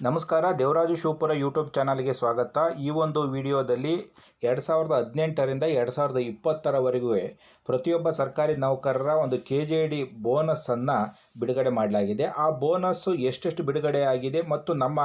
ನಮಸ್ಕಾರ, ದೇವರಾಜು ಶಿವಪುರ ಯೂಟ್ಯೂಬ್ ಚಾನಲ್ಗೆ ಸ್ವಾಗತ. ಈ ಒಂದು ವಿಡಿಯೋದಲ್ಲಿ ಎರಡು ಸಾವಿರದ ಹದಿನೆಂಟರಿಂದ ಎರಡು ಸಾವಿರದ ಇಪ್ಪತ್ತರವರೆಗೂ ಪ್ರತಿಯೊಬ್ಬ ಸರ್ಕಾರಿ ನೌಕರರ ಒಂದು ಕೆ ಜೆ ಡಿ ಬೋನಸ್ಸನ್ನು ಬಿಡುಗಡೆ ಮಾಡಲಾಗಿದೆ. ಆ ಬೋನಸ್ಸು ಎಷ್ಟೆಷ್ಟು ಬಿಡುಗಡೆ ಆಗಿದೆ ಮತ್ತು ನಮ್ಮ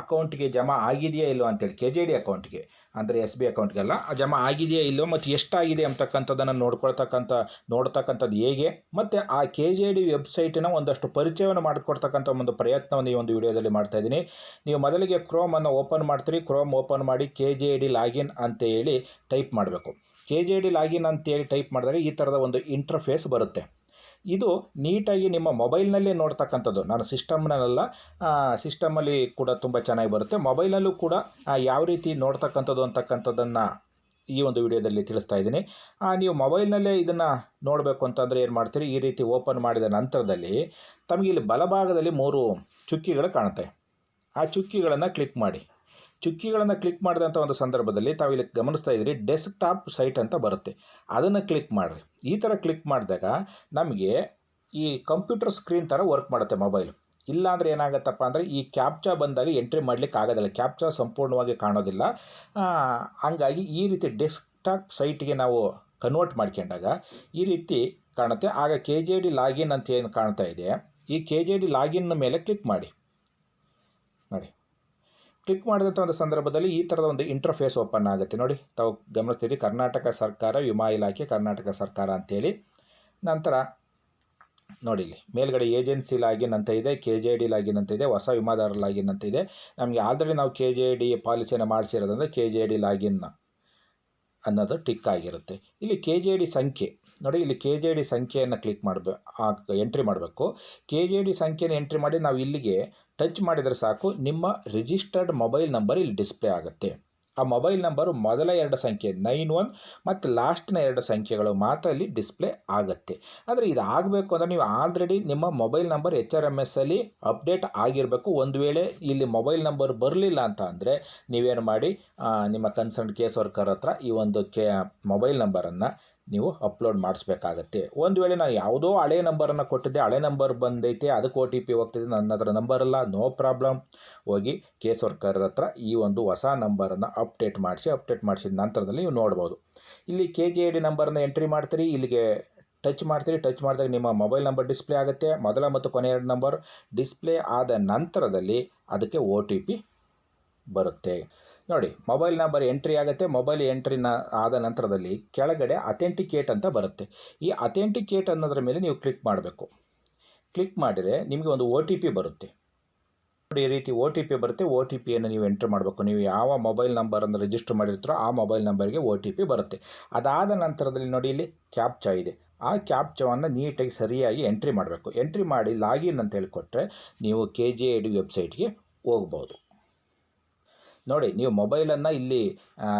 ಅಕೌಂಟ್ಗೆ ಜಮಾ ಆಗಿದೆಯಾ ಇಲ್ಲೋ ಅಂತೇಳಿ ಕೆ ಜೆ ಡಿ ಅಕೌಂಟ್ಗೆ. ಅಂದರೆ ಎಸ್ ಬಿ ಅಕೌಂಟ್ಗೆಲ್ಲ ಜಮಾ ಆಗಿದೆಯಾ ಇಲ್ಲೋ ಮತ್ತು ಎಷ್ಟಾಗಿದೆ ಅಂತಕ್ಕಂಥದ್ದನ್ನು ನೋಡ್ಕೊಳ್ತಕ್ಕಂಥ, ನೋಡ್ತಕ್ಕಂಥದ್ದು ಹೇಗೆ, ಮತ್ತು ಆ ಕೆ ಜೆ ಡಿ ವೆಬ್ಸೈಟಿನ ಒಂದಷ್ಟು ಪರಿಚಯವನ್ನು ಮಾಡಿಕೊಡ್ತಕ್ಕಂಥ ಒಂದು ಪ್ರಯತ್ನವನ್ನು ಈ ಒಂದು ವಿಡಿಯೋದಲ್ಲಿ ಮಾಡ್ತಾ ಇದ್ದೀನಿ. ನೀವು ಮೊದಲಿಗೆ ಕ್ರೋಮನ್ನು ಓಪನ್ ಮಾಡ್ತೀರಿ ಕ್ರೋಮ್ ಓಪನ್ ಮಾಡಿ ಕೆ ಜೆ ಡಿ ಲಾಗಿನ್ ಅಂತೇಳಿ ಟೈಪ್ ಮಾಡಬೇಕು. ಕೆ ಜೆ ಡಿ ಲಾಗಿನ್ ಅಂತೇಳಿ ಟೈಪ್ ಮಾಡಿದಾಗ ಈ ಥರದ ಒಂದು ಇಂಟರ್ಫೇಸ್ ಬರುತ್ತೆ. ಇದು ನೀಟಾಗಿ ನಿಮ್ಮ ಮೊಬೈಲ್ನಲ್ಲೇ ನೋಡ್ತಕ್ಕಂಥದ್ದು. ನಾನು ಸಿಸ್ಟಮ್ನಲ್ಲ ಸಿಸ್ಟಮಲ್ಲಿ ಕೂಡ ತುಂಬ ಚೆನ್ನಾಗಿ ಬರುತ್ತೆ. ಮೊಬೈಲಲ್ಲೂ ಕೂಡ ಯಾವ ರೀತಿ ನೋಡ್ತಕ್ಕಂಥದ್ದು ಅಂತಕ್ಕಂಥದ್ದನ್ನು ಈ ಒಂದು ವಿಡಿಯೋದಲ್ಲಿ ತಿಳಿಸ್ತಾ ಇದ್ದೀನಿ. ನೀವು ಮೊಬೈಲ್ನಲ್ಲೇ ಇದನ್ನು ನೋಡಬೇಕು ಅಂತಂದರೆ ಏನು ಮಾಡ್ತೀರಿ? ಈ ರೀತಿ ಓಪನ್ ಮಾಡಿದ ನಂತರದಲ್ಲಿ ತಮಗೆ ಇಲ್ಲಿ ಬಲಭಾಗದಲ್ಲಿ ಮೂರು ಚುಕ್ಕಿಗಳು ಕಾಣುತ್ತೆ. ಆ ಚುಕ್ಕಿಗಳನ್ನು ಕ್ಲಿಕ್ ಮಾಡಿ. ಚುಕ್ಕಿಗಳನ್ನು ಕ್ಲಿಕ್ ಮಾಡಿದಂಥ ಒಂದು ಸಂದರ್ಭದಲ್ಲಿ ತಾವು ಇಲ್ಲಿ ಗಮನಿಸ್ತಾ ಇದ್ದೀರಿ ಡೆಸ್ಕ್ಟಾಪ್ ಸೈಟ್ ಅಂತ ಬರುತ್ತೆ. ಅದನ್ನು ಕ್ಲಿಕ್ ಮಾಡಿರಿ. ಈ ಥರ ಕ್ಲಿಕ್ ಮಾಡಿದಾಗ ನಮಗೆ ಈ ಕಂಪ್ಯೂಟರ್ ಸ್ಕ್ರೀನ್ ಥರ ವರ್ಕ್ ಮಾಡುತ್ತೆ ಮೊಬೈಲು ಇಲ್ಲಾಂದರೆ ಏನಾಗುತ್ತಪ್ಪ ಅಂದರೆ ಈ ಕ್ಯಾಪ್ಚಾ ಬಂದಾಗ ಎಂಟ್ರಿ ಮಾಡಲಿಕ್ಕೆ ಆಗೋದಿಲ್ಲ. ಕ್ಯಾಪ್ಚಾ ಸಂಪೂರ್ಣವಾಗಿ ಕಾಣೋದಿಲ್ಲ. ಹಂಗಾಗಿ ಈ ರೀತಿ ಡೆಸ್ಕ್ಟಾಪ್ ಸೈಟ್ಗೆ ನಾವು ಕನ್ವರ್ಟ್ ಮಾಡ್ಕೊಂಡಾಗ ಈ ರೀತಿ ಕಾಣುತ್ತೆ. ಆಗ ಕೆ ಜೆ ಡಿ ಲಾಗಿನ್ ಅಂತ ಏನು ಕಾಣ್ತಾ ಇದೆ? ಈ ಕೆ ಜೆ ಡಿ ಲಾಗಿನ್ ಮೇಲೆ ಕ್ಲಿಕ್ ಮಾಡಿ. ನೋಡಿ. ಕ್ಲಿಕ್ ಮಾಡಿದಂಥ ಒಂದು ಸಂದರ್ಭದಲ್ಲಿ ಈ ಥರದ ಒಂದು ಇಂಟರ್ಫೇಸ್ ಓಪನ್ ಆಗುತ್ತೆ. ನೋಡಿ, ತಾವು ಗಮನಿಸ್ತೀರಿ, ಕರ್ನಾಟಕ ಸರ್ಕಾರ, ವಿಮಾ ಇಲಾಖೆ, ಕರ್ನಾಟಕ ಸರ್ಕಾರ ಅಂತೇಳಿ. ನಂತರ ನೋಡಿ ಇಲ್ಲಿ, ಮೇಲ್ಗಡೆ ಏಜೆನ್ಸಿ ಲಾಗಿನ್ ಅಂತ ಇದೆ ಕೆ ಜೆ ಡಿ ಲಾಗಿನ್ ಅಂತ ಇದೆ, ಹೊಸ ವಿಮಾದಾರ ಲಾಗಿನ್ ಅಂತ ಇದೆ. ನಮಗೆ ಆಲ್ರೆಡಿ ನಾವು ಕೆ ಜೆ ಡಿ ಪಾಲಿಸಿಯನ್ನು ಮಾಡಿಸಿರೋದಂದ್ರೆ ಕೆ ಜೆ ಡಿ ಲಾಗಿನ್ ಅನ್ನೋದು ಟಿಕ್ ಆಗಿರುತ್ತೆ. ಇಲ್ಲಿ ಕೆ ಜೆ ಡಿ ಸಂಖ್ಯೆ, ನೋಡಿ ಇಲ್ಲಿ ಕೆ ಜೆ ಡಿ ಸಂಖ್ಯೆಯನ್ನು ಕ್ಲಿಕ್ ಮಾಡಬೇಕು ಎಂಟ್ರಿ ಮಾಡಬೇಕು. ಕೆ ಜೆ ಡಿ ಸಂಖ್ಯೆನ ಎಂಟ್ರಿ ಮಾಡಿ ನಾವು ಇಲ್ಲಿಗೆ ಟಚ್ ಮಾಡಿದರೆ ಸಾಕು, ನಿಮ್ಮ ರಿಜಿಸ್ಟರ್ಡ್ ಮೊಬೈಲ್ ನಂಬರ್ ಇಲ್ಲಿ ಡಿಸ್ಪ್ಲೇ ಆಗುತ್ತೆ. ಆ ಮೊಬೈಲ್ ನಂಬರು ಮೊದಲ ಎರಡು ಸಂಖ್ಯೆ ನೈನ್ ಒನ್ ಮತ್ತು ಲಾಸ್ಟ್ನ ಎರಡು ಸಂಖ್ಯೆಗಳು ಮಾತ್ರ ಇಲ್ಲಿ ಡಿಸ್ಪ್ಲೇ ಆಗುತ್ತೆ. ಆದರೆ ಇದು ಆಗಬೇಕು ಅಂದರೆ ನೀವು ಆಲ್ರೆಡಿ ನಿಮ್ಮ mobile number H R M S ಅಲ್ಲಿ ಅಪ್ಡೇಟ್ ಆಗಿರಬೇಕು. ಒಂದು ವೇಳೆ ಇಲ್ಲಿ ಮೊಬೈಲ್ ನಂಬರ್ ಬರಲಿಲ್ಲ ಅಂತ ಅಂದರೆ ನೀವೇನು ಮಾಡಿ ನಿಮ್ಮ ಕನ್ಸರ್ನ್ ಕೇಸ್ ವರ್ಕರ್ ಹತ್ರ ಈ ಒಂದು ಕೆ ಮೊಬೈಲ್ ನಂಬರನ್ನು ನೀವು ಅಪ್ಲೋಡ್ ಮಾಡಿಸ್ಬೇಕಾಗತ್ತೆ. ಒಂದು ವೇಳೆ ನಾನು ಯಾವುದೋ ಹಳೆ ನಂಬರನ್ನು ಕೊಟ್ಟಿದ್ದೆ, ಹಳೆ ನಂಬರ್ ಬಂದೈತೆ, ಅದಕ್ಕೆ ಒ ಟಿ ಪಿ ಹೋಗ್ತಿದೆ, ನನ್ನ ಹತ್ರ ನಂಬರ್ ಇಲ್ಲ ನೋ ಪ್ರಾಬ್ಲಮ್ ಹೋಗಿ ಕೇಸ್ ವರ್ಕರ್ ಹತ್ರ ಈ ಒಂದು ಹೊಸ ನಂಬರನ್ನು ಅಪ್ಡೇಟ್ ಮಾಡಿಸಿ ಅಪ್ಡೇಟ್ ಮಾಡಿಸಿದ ನಂತರದಲ್ಲಿ ನೀವು ನೋಡ್ಬೋದು. ಇಲ್ಲಿ ಕೆ ಜಿ ಐ ಡಿ ನಂಬರನ್ನು ಎಂಟ್ರಿ ಮಾಡ್ತೀರಿ, ಇಲ್ಲಿಗೆ ಟಚ್ ಮಾಡ್ತೀರಿ ಟಚ್ ಮಾಡಿದಾಗ ನಿಮ್ಮ ಮೊಬೈಲ್ ನಂಬರ್ ಡಿಸ್ಪ್ಲೇ ಆಗುತ್ತೆ. ಮೊದಲ ಮತ್ತು ಕೊನೆಯ ನಂಬರ್ ಡಿಸ್ಪ್ಲೇ ಆದ ನಂತರದಲ್ಲಿ ಅದಕ್ಕೆ ಒ ಟಿ ಪಿ ಬರುತ್ತೆ. ನೋಡಿ, ಮೊಬೈಲ್ ನಂಬರ್ ಎಂಟ್ರಿ ಆಗುತ್ತೆ. ಮೊಬೈಲ್ ಎಂಟ್ರಿನ ಆದ ನಂತರದಲ್ಲಿ ಕೆಳಗಡೆ ಅಥೆಂಟಿಕೇಟ್ ಅಂತ ಬರುತ್ತೆ. ಈ ಅಥೆಂಟಿಕೇಟ್ ಅನ್ನೋದ್ರ ಮೇಲೆ ನೀವು ಕ್ಲಿಕ್ ಮಾಡಬೇಕು. ಕ್ಲಿಕ್ ಮಾಡಿದರೆ ನಿಮಗೆ ಒಂದು ಒ ಟಿ ಪಿ ಬರುತ್ತೆ. ನೋಡಿ, ಈ ರೀತಿ ಒ ಟಿ ಪಿ ಬರುತ್ತೆ. ಒ ಟಿ ಪಿಯನ್ನು ನೀವು ಎಂಟ್ರ್ ಮಾಡಬೇಕು. ನೀವು ಯಾವ ಮೊಬೈಲ್ ನಂಬರನ್ನು ರಿಜಿಸ್ಟರ್ ಮಾಡಿರ್ತೀರೋ ಆ ಮೊಬೈಲ್ ನಂಬರ್ಗೆ ಒ ಟಿ ಪಿ ಬರುತ್ತೆ. ಅದಾದ ನಂತರದಲ್ಲಿ ನೋಡಿ, ಇಲ್ಲಿ ಕ್ಯಾಪ್ಚಾ ಇದೆ. ಆ ಕ್ಯಾಪ್ಚವನ್ನು ನೀಟಾಗಿ ಸರಿಯಾಗಿ ಎಂಟ್ರಿ ಮಾಡಬೇಕು. ಎಂಟ್ರಿ ಮಾಡಿ ಲಾಗಿನ್ ಅಂತ ಹೇಳಿಕೊಟ್ರೆ ನೀವು ಕೆ ಜಿ ಐ ಡಿ ವೆಬ್ಸೈಟ್ಗೆ ಹೋಗ್ಬೋದು. ನೋಡಿ, ನೀವು ಮೊಬೈಲನ್ನು ಇಲ್ಲಿ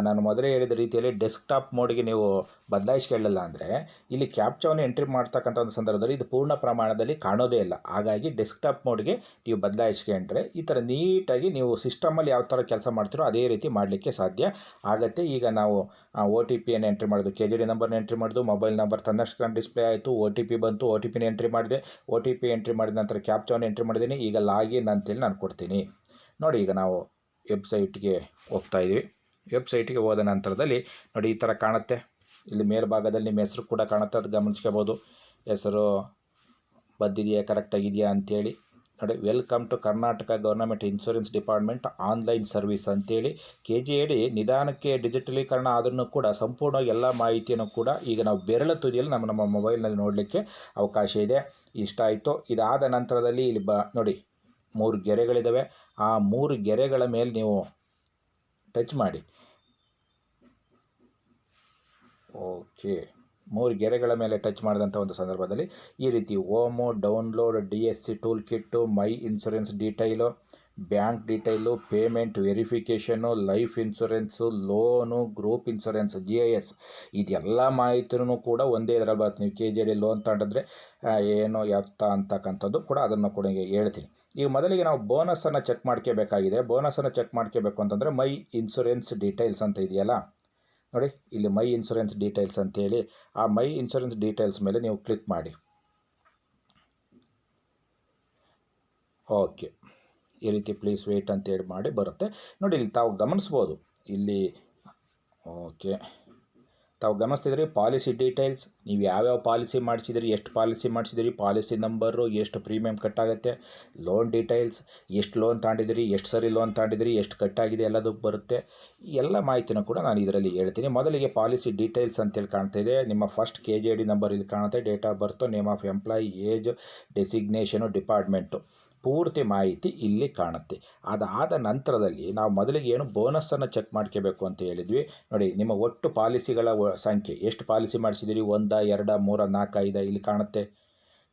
ನಾನು ಮೊದಲೇ ಹೇಳಿದ ರೀತಿಯಲ್ಲಿ ಡೆಸ್ಕ್ಟಾಪ್ ಮೋಡ್ಗೆ ನೀವು ಬದಲಾಯಿಸ್ಕೊಳ್ಳಿಲ್ಲ ಅಂದರೆ, ಇಲ್ಲಿ ಕ್ಯಾಪ್ಚಾವನ್ನು ಎಂಟ್ರಿ ಮಾಡ್ತಕ್ಕಂಥ ಒಂದು ಸಂದರ್ಭದಲ್ಲಿ ಇದು ಪೂರ್ಣ ಪ್ರಮಾಣದಲ್ಲಿ ಕಾಣೋದೇ ಇಲ್ಲ. ಹಾಗಾಗಿ ಡೆಸ್ಕ್ಟಾಪ್ ಮೋಡ್ಗೆ ನೀವು ಬದಲಾಯಿಸ್ಕೊಂಡ್ರೆ ಈ ಥರ ನೀಟಾಗಿ ನೀವು ಸಿಸ್ಟಮಲ್ಲಿ ಯಾವ ಥರ ಕೆಲಸ ಮಾಡ್ತೀರೋ ಅದೇ ರೀತಿ ಮಾಡಲಿಕ್ಕೆ ಸಾಧ್ಯ. ಆಗುತ್ತೆ, ಈಗ ನಾವು ಒ ಟಿ ಪಿಯನ್ನು ಎಂಟ್ರಿ ಮಾಡೋದು ಕೆ ಜಿ ಡಿ ನಂಬರ್ನ ಎಂಟ್ರಿ ಮಾಡೋದು, ಮೊಬೈಲ್ ನಂಬರ್ ತನ್ನಷ್ಟು ಡಿಸ್ಪ್ಲೇ ಆಯಿತು ಒ ಟಿ ಪಿ ಬಂತು ಒ ಟಿ ಪಿನ ಎಂಟ್ರಿ ಮಾಡಿದೆ. ಒ ಟಿ ಪಿ ಎಂಟ್ರಿ ಮಾಡಿದ ನಂತರ ಕ್ಯಾಪ್ಚಾವನ್ನು ಎಂಟ್ರಿ ಮಾಡಿದ್ದೀನಿ, ಈಗ ಲಾಗಿನ್ ಅಂತೇಳಿ ನಾನು ಕೊಡ್ತೀನಿ. ನೋಡಿ, ಈಗ ನಾವು ವೆಬ್ಸೈಟ್ಗೆ ಹೋಗ್ತಾ ಇದ್ದೀವಿ ವೆಬ್ಸೈಟ್ಗೆ ಹೋದ ನಂತರದಲ್ಲಿ ನೋಡಿ ಈ ಥರ ಕಾಣುತ್ತೆ. ಇಲ್ಲಿ ಮೇಲ್ಭಾಗದಲ್ಲಿ ನಿಮ್ಮ ಹೆಸರು ಕೂಡ ಕಾಣುತ್ತೆ. ಅದು ಗಮನಿಸ್ಕೋಬೋದು. ಹೆಸರು ಬಂದಿದೆಯಾ ಕರೆಕ್ಟಾಗಿದೆಯಾ ಅಂಥೇಳಿ ನೋಡಿ welcome to Karnataka government insurance department online service ಅಂತೇಳಿ ಕೆ ಜಿ ಎಡಿ ನಿಧಾನಕ್ಕೆ ಡಿಜಿಟಲೀಕರಣ ಆದ್ರೂ ಕೂಡ ಸಂಪೂರ್ಣವಾಗಿ ಎಲ್ಲ ಮಾಹಿತಿಯನ್ನು ಕೂಡ ಈಗ ನಾವು ಬೆರಳ ತುದಿಯಲ್ಲಿ ನಮ್ಮ ನಮ್ಮ ಮೊಬೈಲ್ನಲ್ಲಿ ನೋಡಲಿಕ್ಕೆ ಅವಕಾಶ ಇದೆ. ಇಷ್ಟ ಆಯಿತು. ಇದಾದ ನಂತರದಲ್ಲಿ ಇಲ್ಲಿ ಬ, ನೋಡಿ ಮೂರು ಗೆರೆಗಳಿದ್ದಾವೆ ಆ ಮೂರು ಗೆರೆಗಳ ಮೇಲೆ ನೀವು ಟಚ್ ಮಾಡಿ. ಓಕೆ ಮೂರು ಗೆರೆಗಳ ಮೇಲೆ ಟಚ್ ಮಾಡಿದಂಥ ಒಂದು ಸಂದರ್ಭದಲ್ಲಿ ಈ ರೀತಿ ಓಮು, download, D S C tool kit my insurance detail, bank detail, payment verification life insurance loan, group insurance G I S ಇದೆಲ್ಲ ಮಾಹಿತಿನೂ ಕೂಡ ಒಂದೇ ಇದರಲ್ಲಿ ಬರುತ್ತೆ. ಕೆ ಜಿ ಡಿ ಲೋನ್ ತಗೊಂಡಿದ್ರೆ ಏನೋ, ಎತ್ತ ಅಂತಕ್ಕಂಥದ್ದು ಕೂಡ ಅದನ್ನು ಕೂಡ ಹೇಳ್ತೀನಿ. ಈಗ ಮೊದಲಿಗೆ ನಾವು ಬೋನಸನ್ನು ಚೆಕ್ ಮಾಡ್ಕೋಬೇಕಾಗಿದೆ. ಬೋನಸನ್ನು ಚೆಕ್ ಮಾಡ್ಕೋಬೇಕು ಅಂತಂದರೆ ಮೈ ಇನ್ಶೂರೆನ್ಸ್ ಡೀಟೇಲ್ಸ್ ಅಂತ ಇದೆಯಲ್ಲ? ನೋಡಿ, ಇಲ್ಲಿ ಮೈ ಇನ್ಶೂರೆನ್ಸ್ ಡೀಟೇಲ್ಸ್ ಅಂತೇಳಿ, ಆ ಮೈ ಇನ್ಶೂರೆನ್ಸ್ ಡೀಟೇಲ್ಸ್ ಮೇಲೆ ನೀವು ಕ್ಲಿಕ್ ಮಾಡಿ. ಓಕೆ ಈ ರೀತಿ ಪ್ಲೀಸ್ ವೆಯ್ಟ್ ಅಂತೇಳಿ ಮಾಡಿ ಬರುತ್ತೆ. ನೋಡಿ, ಇಲ್ಲಿ ತಾವು ಗಮನಿಸ್ಬೋದು. ಇಲ್ಲಿ ಓಕೆ ತಾವು ಗಮನಿಸ್ತಿದ್ರೆ, ಪಾಲಿಸಿ ಡೀಟೇಲ್ಸ್, ನೀವು ಯಾವ್ಯಾವ ಪಾಲಿಸಿ ಮಾಡಿಸಿದಿರಿ, ಎಷ್ಟು ಪಾಲಿಸಿ ಮಾಡಿಸಿದಿರಿ, ಪಾಲಿಸಿ ನಂಬರು, ಎಷ್ಟು ಪ್ರೀಮಿಯಮ್ ಕಟ್ಟಾಗುತ್ತೆ, ಲೋನ್ ಡೀಟೇಲ್ಸ್, ಎಷ್ಟು ಲೋನ್ ತಾಂಡಿದಿರಿ, ಎಷ್ಟು ಸರಿ ಲೋನ್ ತಾಂಡಿದಿರಿ, ಎಷ್ಟು ಕಟ್ಟಾಗಿದೆ ಎಲ್ಲದೂ ಬರುತ್ತೆ. ಎಲ್ಲ ಮಾಹಿತಿನೂ ಕೂಡ ನಾನು ಇದರಲ್ಲಿ ಹೇಳ್ತೀನಿ. ಮೊದಲಿಗೆ ಪಾಲಿಸಿ ಡೀಟೇಲ್ಸ್ ಅಂತೇಳಿ ಕಾಣ್ತಾ ಇದೆ. ನಿಮ್ಮ first K J D number ಇಲ್ಲಿ ಕಾಣುತ್ತೆ. Date of birth name of employee age designation department ಪೂರ್ತಿ ಮಾಹಿತಿ ಇಲ್ಲಿ ಕಾಣುತ್ತೆ. ಅದಾದ ನಂತರದಲ್ಲಿ ನಾವು ಮೊದಲಿಗೆ ಏನು ಬೋನಸನ್ನು ಚೆಕ್ ಮಾಡ್ಕೋಬೇಕು ಅಂತ ಹೇಳಿದ್ವಿ. ನೋಡಿ, ನಿಮ್ಮ ಒಟ್ಟು ಪಾಲಿಸಿಗಳ ಸಂಖ್ಯೆ ಎಷ್ಟು ಪಾಲಿಸಿ ಮಾಡಿಸಿದ್ದೀರಿ? ಒಂದ, ಎರಡ, ಮೂರ, ನಾಲ್ಕು, ಐದ ಇಲ್ಲಿ ಕಾಣುತ್ತೆ.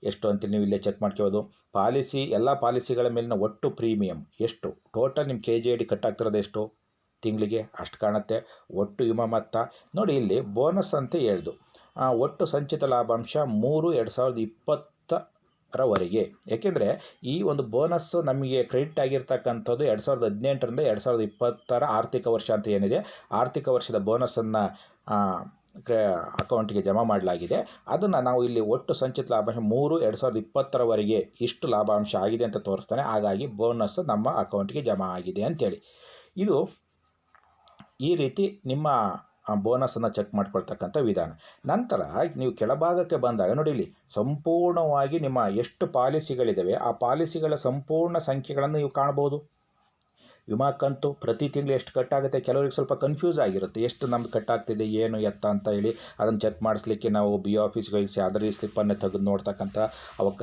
ಎಷ್ಟು ಅಂತ ನೀವು ಇಲ್ಲೇ ಚೆಕ್ ಮಾಡ್ಕೋಬೋದು? ಪಾಲಿಸಿ, ಎಲ್ಲ ಪಾಲಿಸಿಗಳ ಮೇಲಿನ ಒಟ್ಟು ಪ್ರೀಮಿಯಂ ಎಷ್ಟು? ಟೋಟಲ್ ನಿಮ್ಮ ಕೆ ಜಿ ಐ ಡಿ ಕಟ್ಟಾಗ್ತಿರೋದು ಎಷ್ಟು? ತಿಂಗಳಿಗೆ ಅಷ್ಟು ಕಾಣುತ್ತೆ. ಒಟ್ಟು ವಿಮಾ ಮೊತ್ತ. ನೋಡಿ, ಇಲ್ಲಿ ಬೋನಸ್ ಅಂತ ಹೇಳ್ದು ಒಟ್ಟು ಸಂಚಿತ ಲಾಭಾಂಶ ಮೂರು, ಎರಡು ಸಾವಿರದ ಇಪ್ಪತ್ತರವರೆಗೆ ಏಕೆಂದರೆ ಈ ಒಂದು ಬೋನಸ್ಸು ನಮಗೆ ಕ್ರೆಡಿಟ್ ಆಗಿರ್ತಕ್ಕಂಥದ್ದು ಎರಡು ಸಾವಿರದ ಹದಿನೆಂಟರಿಂದ ಎರಡು ಸಾವಿರದ ಇಪ್ಪತ್ತರ ಆರ್ಥಿಕ ವರ್ಷ ಅಂತ ಏನಿದೆ, ಆರ್ಥಿಕ ವರ್ಷದ ಬೋನಸನ್ನು ಅಕೌಂಟಿಗೆ ಜಮಾ ಮಾಡಲಾಗಿದೆ. ಅದನ್ನು ನಾವು ಇಲ್ಲಿ ಒಟ್ಟು ಸಂಚಿತ ಲಾಭಾಂಶ ಮೂರು, ಎರಡು ಸಾವಿರದ ಇಪ್ಪತ್ತರವರೆಗೆ ಇಷ್ಟು ಲಾಭಾಂಶ ಆಗಿದೆ ಅಂತ ತೋರಿಸ್ತಾನೆ. ಹಾಗಾಗಿ ಬೋನಸ್ ನಮ್ಮ ಅಕೌಂಟಿಗೆ ಜಮಾ ಆಗಿದೆ ಅಂಥೇಳಿ ಇದು ಈ ರೀತಿ ನಿಮ್ಮ ಬೋನಸನ್ನು ಚೆಕ್ ಮಾಡ್ಕೊಳ್ತಕ್ಕಂಥ ವಿಧಾನ. ನಂತರ ನೀವು ಕೆಳಭಾಗಕ್ಕೆ ಬಂದಾಗ ನೋಡಿ ಇಲ್ಲಿ ಸಂಪೂರ್ಣವಾಗಿ ನಿಮ್ಮ ಎಷ್ಟು ಪಾಲಿಸಿಗಳಿದ್ದಾವೆ ಆ ಪಾಲಿಸಿಗಳ ಸಂಪೂರ್ಣ ಸಂಖ್ಯೆಗಳನ್ನು ನೀವು ಕಾಣ್ಬೋದು ವಿಮಾ ಕಂತು ಪ್ರತಿ ತಿಂಗಳು ಎಷ್ಟು ಕಟ್ಟಾಗುತ್ತೆ, ಕೆಲವರಿಗೆ ಸ್ವಲ್ಪ ಕನ್ಫ್ಯೂಸ್ ಆಗಿರುತ್ತೆ. ಎಷ್ಟು ನಮ್ಗೆ ಕಟ್ಟಾಗ್ತಿದೆ, ಏನು ಎತ್ತ ಅಂತ ಹೇಳಿ ಅದನ್ನು ಚೆಕ್ ಮಾಡಿಸ್ಲಿಕ್ಕೆ ನಾವು ಬಿ ಆಫೀಸ್ಗೆ ಸ್ಯಾಲರಿ ಸ್ಲಿಪ್ಪನ್ನು ತೆಗೆದು ನೋಡ್ತಕ್ಕಂಥ ಅವಕ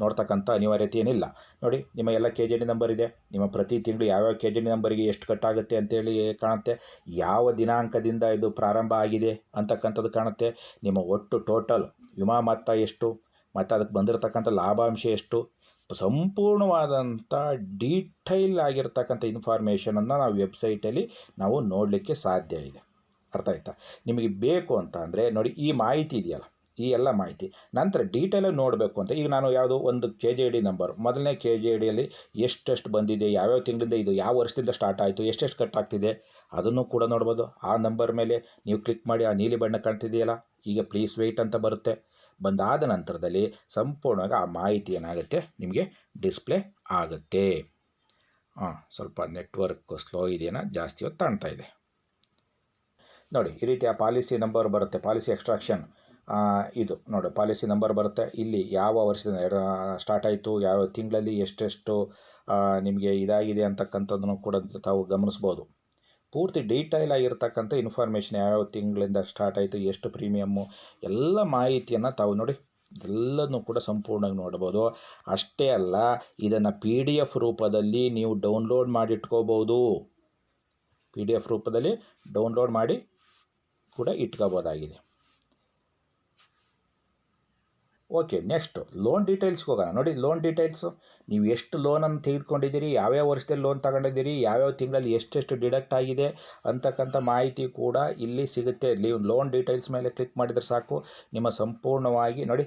ನೋಡ್ತಕ್ಕಂಥ ಅನಿವಾರ್ಯತೆ ಏನಿಲ್ಲ. ನೋಡಿ, ನಿಮ್ಮ ಎಲ್ಲ ಕೆ ಜಿ ಡಿ ನಂಬರ್ ಇದೆ. ನಿಮ್ಮ ಪ್ರತಿ ತಿಂಗಳು ಯಾವ್ಯಾವ ಕೆ ಜಿ ಡಿ ನಂಬರಿಗೆ ಎಷ್ಟು ಕಟ್ಟಾಗುತ್ತೆ ಅಂತೇಳಿ ಕಾಣುತ್ತೆ. ಯಾವ ದಿನಾಂಕದಿಂದ ಇದು ಪ್ರಾರಂಭ ಆಗಿದೆ ಅಂತಕ್ಕಂಥದ್ದು ಕಾಣುತ್ತೆ. ನಿಮ್ಮ ಒಟ್ಟು ಟೋಟಲ್ ವಿಮಾ ಮೊತ್ತ ಎಷ್ಟು? ಮತ್ತು ಅದಕ್ಕೆ ಬಂದಿರತಕ್ಕಂಥ ಲಾಭಾಂಶ ಎಷ್ಟು? ಸಂಪೂರ್ಣವಾದಂಥ ಡೀಟೈಲ್ ಆಗಿರ್ತಕ್ಕಂಥ ಇನ್ಫಾರ್ಮೇಷನನ್ನು ನಾವು ವೆಬ್ಸೈಟಲ್ಲಿ ನಾವು ನೋಡಲಿಕ್ಕೆ ಸಾಧ್ಯ ಇದೆ. ಅರ್ಥ ಆಯ್ತಾ? ನಿಮಗೆ ಬೇಕು ಅಂತ ಅಂದರೆ, ನೋಡಿ, ಈ ಮಾಹಿತಿ ಇದೆಯಲ್ಲ. ಈ ಎಲ್ಲ ಮಾಹಿತಿ. ನಂತರ ಡೀಟೇಲ್ ನೋಡಬೇಕು ಅಂತ. ಈಗ ನಾನು ಯಾವುದು ಒಂದು ಕೆ ಜೆ ಡಿ ನಂಬರ್ ಮೊದಲನೇ ಕೆ ಜೆ ಡಿಯಲ್ಲಿ ಎಷ್ಟೆಷ್ಟು ಬಂದಿದೆ, ಯಾವ್ಯಾವ ತಿಂಗಳಿಂದ ಇದು, ಯಾವ ವರ್ಷದಿಂದ ಸ್ಟಾರ್ಟ್ ಆಯಿತು, ಎಷ್ಟೆಷ್ಟು ಕಟ್ಟಾಗ್ತಿದೆ ಅದನ್ನು ಕೂಡ ನೋಡ್ಬೋದು. ಆ ನಂಬರ್ ಮೇಲೆ ನೀವು ಕ್ಲಿಕ್ ಮಾಡಿ, ಆ ನೀಲಿ ಬಣ್ಣ ಕಾಣ್ತಿದೆಯಲ್ಲ? ಈಗ ಪ್ಲೀಸ್ ವೆಯ್ಟ್ ಅಂತ ಬರುತ್ತೆ. ಬಂದಾದ ನಂತರದಲ್ಲಿ ಸಂಪೂರ್ಣವಾಗಿ ಆ ಮಾಹಿತಿ ಏನಾಗುತ್ತೆ? ನಿಮಗೆ ಡಿಸ್ಪ್ಲೇ ಆಗುತ್ತೆ. ಹಾಂ ಸ್ವಲ್ಪ ನೆಟ್ವರ್ಕ್ ಸ್ಲೋ ಇದೆಯಾ ಜಾಸ್ತಿ ಹೊತ್ತು ಕಾಣ್ತಾ ಇದೆ. ನೋಡಿ, ಈ ರೀತಿ ಆ ಪಾಲಿಸಿ ನಂಬರ್ ಬರುತ್ತೆ. ಪಾಲಿಸಿ ಎಕ್ಸ್ಟ್ರಾಕ್ಷನ್ ಇದು ನೋಡಿ ಪಾಲಿಸಿ ನಂಬರ್ ಬರುತ್ತೆ. ಇಲ್ಲಿ ಯಾವ ವರ್ಷದಿಂದ ಸ್ಟಾರ್ಟ್ ಆಯಿತು, ಯಾವ ತಿಂಗಳಲ್ಲಿ ಎಷ್ಟೆಷ್ಟು ನಿಮಗೆ ಇದಾಗಿದೆ ಅಂತಕ್ಕಂಥದ್ದನ್ನು ಕೂಡ ತಾವು ಗಮನಿಸ್ಬೋದು. ಪೂರ್ತಿ ಡೀಟೈಲ್ ಆಗಿರ್ತಕ್ಕಂಥ ಇನ್ಫಾರ್ಮೇಷನ್ ಯಾವ್ಯಾವ ತಿಂಗಳಿಂದ ಸ್ಟಾರ್ಟ್ ಆಯಿತು, ಎಷ್ಟು ಪ್ರೀಮಿಯಮ್ಮು ಎಲ್ಲ ಮಾಹಿತಿಯನ್ನು ತಾವು ನೋಡಿ, ಎಲ್ಲನೂ ಕೂಡ ಸಂಪೂರ್ಣವಾಗಿ ನೋಡ್ಬೋದು. ಅಷ್ಟೇ ಅಲ್ಲ, ಇದನ್ನು ಪಿ ಡಿ ಎಫ್ ರೂಪದಲ್ಲಿ ನೀವು ಡೌನ್ಲೋಡ್ ಮಾಡಿ ಇಟ್ಕೋಬೋದು ಪಿ ಡಿ ಎಫ್ ರೂಪದಲ್ಲಿ ಡೌನ್ಲೋಡ್ ಮಾಡಿ ಕೂಡ ಇಟ್ಕೋಬೋದಾಗಿದೆ. ಓಕೆ ನೆಕ್ಸ್ಟ್ ಲೋನ್ ಡೀಟೇಲ್ಸ್ಗೆ ಹೋಗೋಣ. ನೋಡಿ ಲೋನ್ ಡೀಟೇಲ್ಸು ನೀವು ಎಷ್ಟು ಲೋನನ್ನು ತೆಗೆದುಕೊಂಡಿದ್ದೀರಿ, ಯಾವ್ಯಾವ ವರ್ಷದಲ್ಲಿ ಲೋನ್ ತಗೊಂಡಿದ್ದೀರಿ, ಯಾವ್ಯಾವ ತಿಂಗಳಲ್ಲಿ ಎಷ್ಟೆಷ್ಟು ಡಿಡಕ್ಟ್ ಆಗಿದೆ ಅಂತಕ್ಕಂಥ ಮಾಹಿತಿ ಕೂಡ ಇಲ್ಲಿ ಸಿಗುತ್ತೆ. ನೀವು ಲೋನ್ ಡೀಟೇಲ್ಸ್ ಮೇಲೆ ಕ್ಲಿಕ್ ಮಾಡಿದರೆ ಸಾಕು. ನಿಮ್ಮ ಸಂಪೂರ್ಣವಾಗಿ, ನೋಡಿ,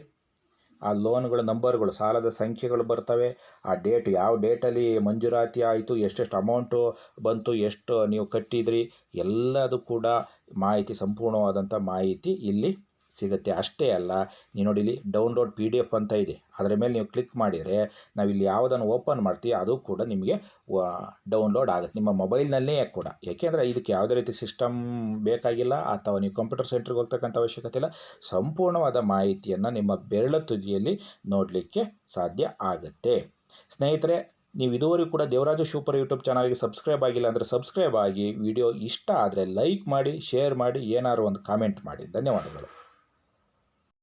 ಆ ಲೋನ್ಗಳ ನಂಬರ್ಗಳು ಸಾಲದ ಸಂಖ್ಯೆಗಳು ಬರ್ತವೆ. ಆ ಡೇಟ್ ಯಾವ ಡೇಟಲ್ಲಿ ಮಂಜೂರಾತಿ ಆಯಿತು, ಎಷ್ಟೆಷ್ಟು ಅಮೌಂಟು ಬಂತು, ಎಷ್ಟು ನೀವು ಕಟ್ಟಿದ್ರಿ, ಎಲ್ಲದು ಕೂಡ ಮಾಹಿತಿ, ಸಂಪೂರ್ಣವಾದಂಥ ಮಾಹಿತಿ ಇಲ್ಲಿ ಸಿಗುತ್ತೆ. ಅಷ್ಟೇ ಅಲ್ಲ ನೀವು ನೋಡಿ ಇಲ್ಲಿ ಡೌನ್ಲೋಡ್ ಪಿ ಡಿ ಎಫ್ ಅಂತ ಇದೆ. ಅದರ ಮೇಲೆ ನೀವು ಕ್ಲಿಕ್ ಮಾಡಿದರೆ ನಾವಿಲ್ಲಿ ಯಾವುದನ್ನು ಓಪನ್ ಮಾಡ್ತೀವಿ ಅದು ಕೂಡ ನಿಮಗೆ ಡೌನ್ಲೋಡ್ ಆಗುತ್ತೆ. ನಿಮ್ಮ ಮೊಬೈಲ್ನಲ್ಲೇ ಕೂಡ. ಏಕೆಂದರೆ ಇದಕ್ಕೆ ಯಾವುದೇ ರೀತಿ ಸಿಸ್ಟಮ್ ಬೇಕಾಗಿಲ್ಲ, ಅಥವಾ ನೀವು ಕಂಪ್ಯೂಟರ್ ಸೆಂಟ್ರಿಗೆ ಹೋಗ್ತಕ್ಕಂಥ ಅವಶ್ಯಕತೆ ಇಲ್ಲ. ಸಂಪೂರ್ಣವಾದ ಮಾಹಿತಿಯನ್ನು ನಿಮ್ಮ ಬೆರಳ ತುದಿಯಲ್ಲಿ ನೋಡಲಿಕ್ಕೆ ಸಾಧ್ಯ ಆಗುತ್ತೆ. ಸ್ನೇಹಿತರೆ, ನೀವು ಇದುವರೆಗೂ ಕೂಡ ದೇವರಾಜು ಸೂಪರ್ ಯೂಟ್ಯೂಬ್ ಚಾನಲ್ಗೆ ಸಬ್ಸ್ಕ್ರೈಬ್ ಆಗಿಲ್ಲ ಅಂದರೆ ಸಬ್ಸ್ಕ್ರೈಬ್ ಆಗಿ, ವಿಡಿಯೋ ಇಷ್ಟ ಆದರೆ ಲೈಕ್ ಮಾಡಿ ಶೇರ್ ಮಾಡಿ, ಏನಾದ್ರು ಒಂದು ಕಾಮೆಂಟ್ ಮಾಡಿ. ಧನ್ಯವಾದಗಳು.